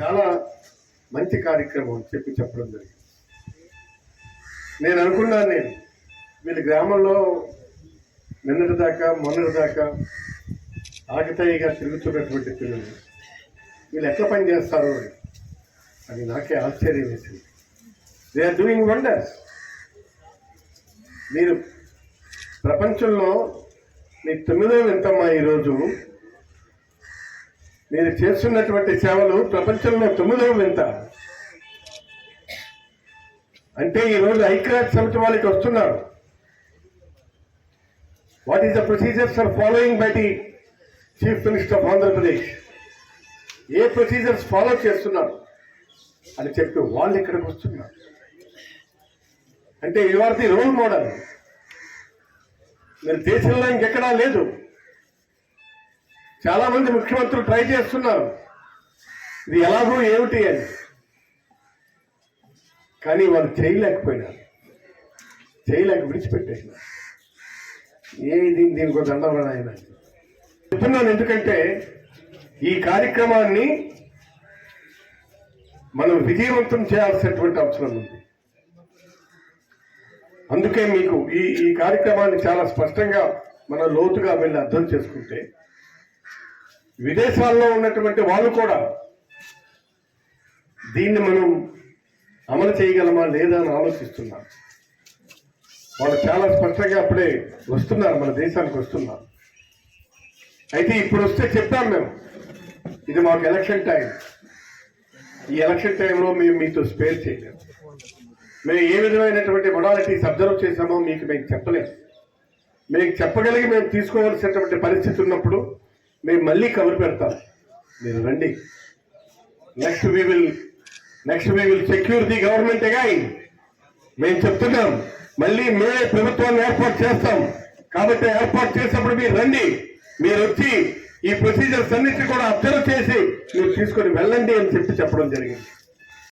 చాలా మంచి కార్యక్రమం అని చెప్పి చెప్పడం జరిగింది. నేను అనుకున్నాను నేను వీళ్ళ గ్రామంలో నిన్నటి దాకా మొన్నటి దాకా ఆకతాయిగా తిరుగుతున్నటువంటి పిల్లలు వీళ్ళు ఎట్లా పని చేస్తారు అని. అది నాకే ఆశ్చర్యం వేసింది. దే ఆర్ డూయింగ్ వండర్స్ మీరు ప్రపంచంలో మీ తొమ్మిదో వింతమ్మా ఈరోజు. మీరు చేస్తున్నటువంటి సేవలు ప్రపంచంలో తొమ్మిదవ వింత. అంటే ఈరోజు ఐక్యరాజ్య సమితి వాళ్ళకి వస్తున్నారు. What is the procedures for following by the chief minister of Andhra Pradesh A procedures follow చేస్తున్నారు? అని చెప్పి వాళ్ళు ఇక్కడికి వస్తున్నారు. అంటే you are the role model మీరు దేశంలో ఇంకెక్కడా లేదు. చాలా మంది ముఖ్యమంత్రులు ట్రై చేస్తున్నారు. ఇది ఎలాగో ఏమిటి అని. కానీ వాళ్ళు చేయలేకపోయినారు. చేయలేక విడిచిపెట్టేసినారు. ఏ దీని దీనికి ఒక దండం ఆయన చెప్తున్నాను ఎందుకంటే ఈ కార్యక్రమాన్ని మనం విజయవంతం చేయాల్సినటువంటి అవసరం ఉంది. అందుకే మీకు ఈ ఈ కార్యక్రమాన్ని చాలా స్పష్టంగా మనం లోతుగా వెళ్ళి అర్థం చేసుకుంటే విదేశాల్లో ఉన్నటువంటి వాళ్ళు కూడా దీన్ని మనం అమలు చేయగలమా లేదా అని ఆలోచిస్తున్నారు. వాళ్ళు చాలా స్పష్టంగా అప్పుడే వస్తున్నారు మన దేశానికి వస్తున్నారు. అయితే ఇప్పుడు వస్తే చెప్తాం మేము. ఇది మాకు ఎలక్షన్ టైం. ఈ ఎలక్షన్ టైంలో మేము మీతో స్పేర్ చేయలేము మేము ఏ విధమైనటువంటి మొడాలిటీస్ అబ్జర్వ్ చేశామో మీకు మేము చెప్పలేము మీకు చెప్పగలిగి మేము తీసుకోవాల్సినటువంటి పరిస్థితి ఉన్నప్పుడు మేము మళ్ళీ కబురు పెడతాం. మీరు రండి. Next we will next we will secure the government again మేము చెప్తున్నాం మళ్ళీ మేమే ప్రభుత్వాన్ని ఏర్పాటు చేస్తాం. కాబట్టి ఏర్పాటు చేసినప్పుడు మీరు రండి. మీరు వచ్చి ఈ ప్రొసీజర్స్ అన్నిటిని కూడా అబ్జర్వ్ చేసి మీరు తీసుకొని వెళ్ళండి అని చెప్పి చెప్పడం జరిగింది.